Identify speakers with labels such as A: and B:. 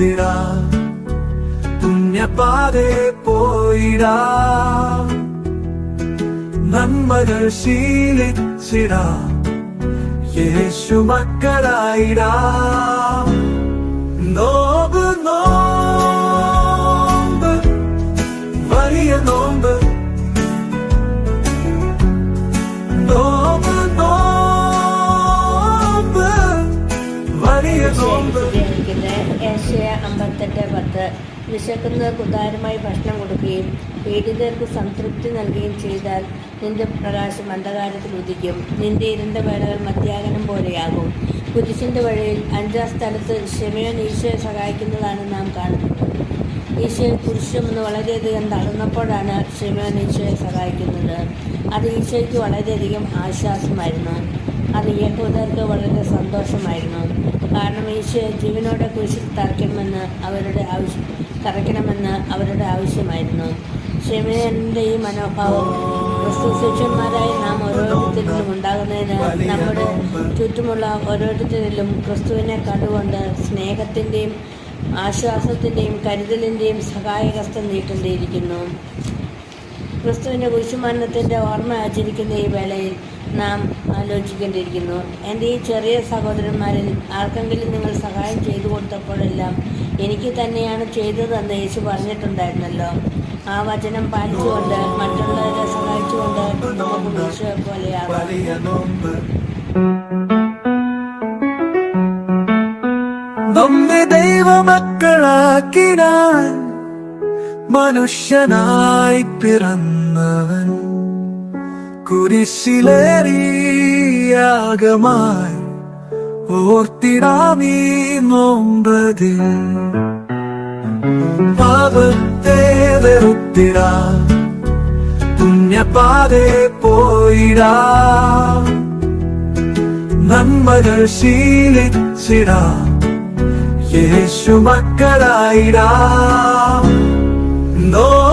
A: വെറുത്തിടാ പുണ്യപാതെ പോയിടാ. നന്മകൾ ശീലിച്ചിടാ. യേശു മക്കളായിടാ. നോമ്പ് നോമ്പ്
B: ഉപയോഗിക്കുന്നത് ഏഷ്യ അമ്പത്തെട്ട് പത്ത്. വിശക്കുന്നവർക്ക് ഉദാരമായി ഭക്ഷണം കൊടുക്കുകയും പീഡിതർക്ക് സംതൃപ്തി നൽകുകയും ചെയ്താൽ നിന്റെ പ്രകാശം അന്ധകാരത്തിൽ ഉദിക്കും. നിന്റെ ഇരുണ്ട വേളകൾ മധ്യാകനം പോലെയാകും. കുരിശിന്റെ വഴിയിൽ അഞ്ചാം സ്ഥലത്ത് ക്ഷമയോൻ ഈശോയെ സഹായിക്കുന്നതാണ് നാം കാണുന്നത്. ഈശോയെ കുരിശുമെന്ന് വളരെയധികം തളർന്നപ്പോഴാണ് ക്ഷമയോൻ ഈശോയെ സഹായിക്കുന്നത്. അത് ഈശോയ്ക്ക് വളരെയധികം ആശ്വാസമായിരുന്നു. അത് യഹൂദർക്ക് വളരെ സന്തോഷമായിരുന്നു. കാരണം ഈശോ ജീവനോടെ കുരിശിൽ തറയ്ക്കണമെന്ന് അവരുടെ ആവശ്യം തറയ്ക്കണമെന്ന് അവരുടെ ആവശ്യമായിരുന്നു. ക്ഷമയന്റെ ഈ മനോഭാവം ക്രിസ്തു ശിഷ്യന്മാരായി നാം ഓരോരുത്തരിലും ഉണ്ടാകുന്നതിന് നമ്മുടെ ചുറ്റുമുള്ള ഓരോരുത്തരിലും ക്രിസ്തുവിനെ കണ്ടുകൊണ്ട് സ്നേഹത്തിന്റെയും ആശ്വാസത്തിന്റെയും കരുതലിന്റെയും സഹായഹസ്തം നീട്ടേണ്ടിയിരിക്കുന്നു. ക്രിസ്തുവിന്റെ കുരിശുമരണത്തിന്റെ ഓർമ്മ ആചരിക്കുന്ന ഈ വേളയിൽ നാം ആലോചിക്കേണ്ടിയിരിക്കുന്നു. എന്റെ ഈ ചെറിയ സഹോദരന്മാരിൽ ആർക്കെങ്കിലും നിങ്ങൾ സഹായം ചെയ്തു കൊടുത്തപ്പോഴെല്ലാം എനിക്ക് തന്നെയാണ് ചെയ്തതെന്ന് യേശു പറഞ്ഞിട്ടുണ്ടായിരുന്നല്ലോ. ആ വചനം പാലിച്ചുകൊണ്ട് മറ്റുള്ളവരെ സഹായിച്ചുകൊണ്ട് നമുക്ക്
A: ദൈവമക്കളാക്കിനാൻ മനുഷ്യനായി പിറന്നവൻ. കുരിശിലേറിയാകമായി ഓർത്തിടാമീ നോമ്പതിൽ. പാപത്തെ വെറുത്തിടാ പുണ്യപാതെ പോയിടാ. നന്മകൾ ശീലിച്ചിടാ യേശു മക്കളായിടാ. നോമ്പ്